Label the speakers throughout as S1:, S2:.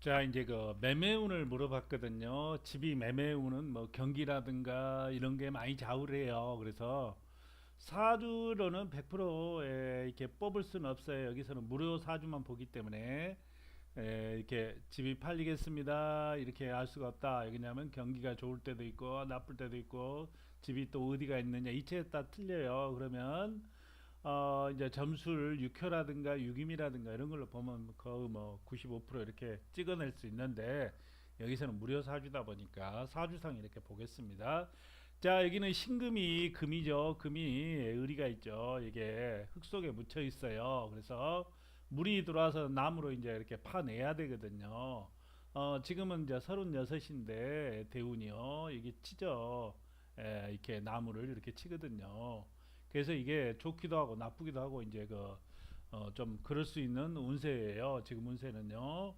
S1: 자, 이제 그 매매운을 물어봤거든요. 집이 매매운은 뭐 경기라든가 이런 게 많이 좌우를 해요. 그래서 사주로는 100% 에, 이렇게 뽑을 수는 없어요. 여기서는 무료 사주만 보기 때문에 에, 이렇게 집이 팔리겠습니다. 이렇게 알 수가 없다. 왜냐하면 경기가 좋을 때도 있고 나쁠 때도 있고 집이 또 어디가 있느냐 이체에 따라 틀려요. 그러면 어 이제 점수를 6효라든가 6임이라든가 이런 걸로 보면 거의 뭐 95% 이렇게 찍어낼 수 있는데 여기서는 무료 사주다 보니까 사주상 이렇게 보겠습니다. 자 여기는 신금이 금이죠. 금이 의리가 있죠. 이게 흙 속에 묻혀 있어요. 그래서 물이 들어와서 나무로 이제 이렇게 파내야 되거든요. 어 지금은 이제 36인데 대운이요. 이게 치죠. 에, 이렇게 나무를 이렇게 치거든요. 그래서 이게 좋기도 하고 나쁘기도 하고 이제 그 어 좀 그럴 수 있는 운세예요. 지금 운세는요.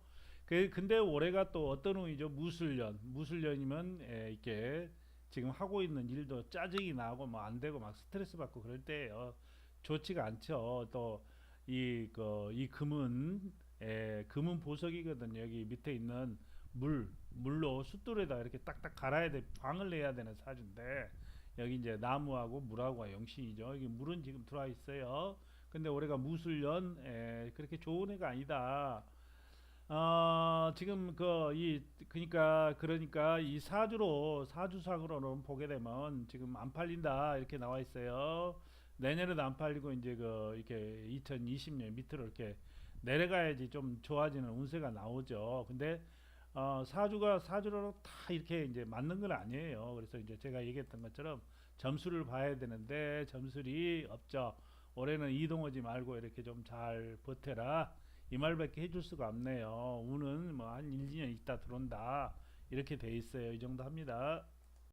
S1: 그 근데 올해가 또 어떤 운이죠? 무술년. 무술년이면 에, 이렇게 지금 하고 있는 일도 짜증이 나고 뭐 안 되고 막 스트레스 받고 그럴 때예요. 좋지가 않죠. 또 이 그이 금은 에, 금은 보석이거든요. 여기 밑에 있는 물 물로 숫돌에다 이렇게 딱딱 갈아야 돼 방을 내야 되는 사주인데 여기 이제 나무하고 물하고 영신이죠. 여기 물은 지금 들어와 있어요. 근데 올해가 무술년 에, 그렇게 좋은 해가 아니다. 어, 지금 그 이 그러니까 그러니까 이 사주로 사주상으로는 보게 되면 지금 안 팔린다 이렇게 나와 있어요. 내년에도 안 팔리고 이제 그 이렇게 2020년 밑으로 이렇게 내려가야지 좀 좋아지는 운세가 나오죠. 근데 어, 사주가 사주로 다 이렇게 이제 맞는 건 아니에요. 그래서 이제 제가 얘기했던 것처럼 점수를 봐야 되는데 점술이 없죠. 올해는 이동하지 말고 이렇게 좀 잘 버텨라. 이 말밖에 해줄 수가 없네요. 운은 뭐 한 1, 2년 있다 들어온다. 이렇게 돼 있어요. 이 정도 합니다.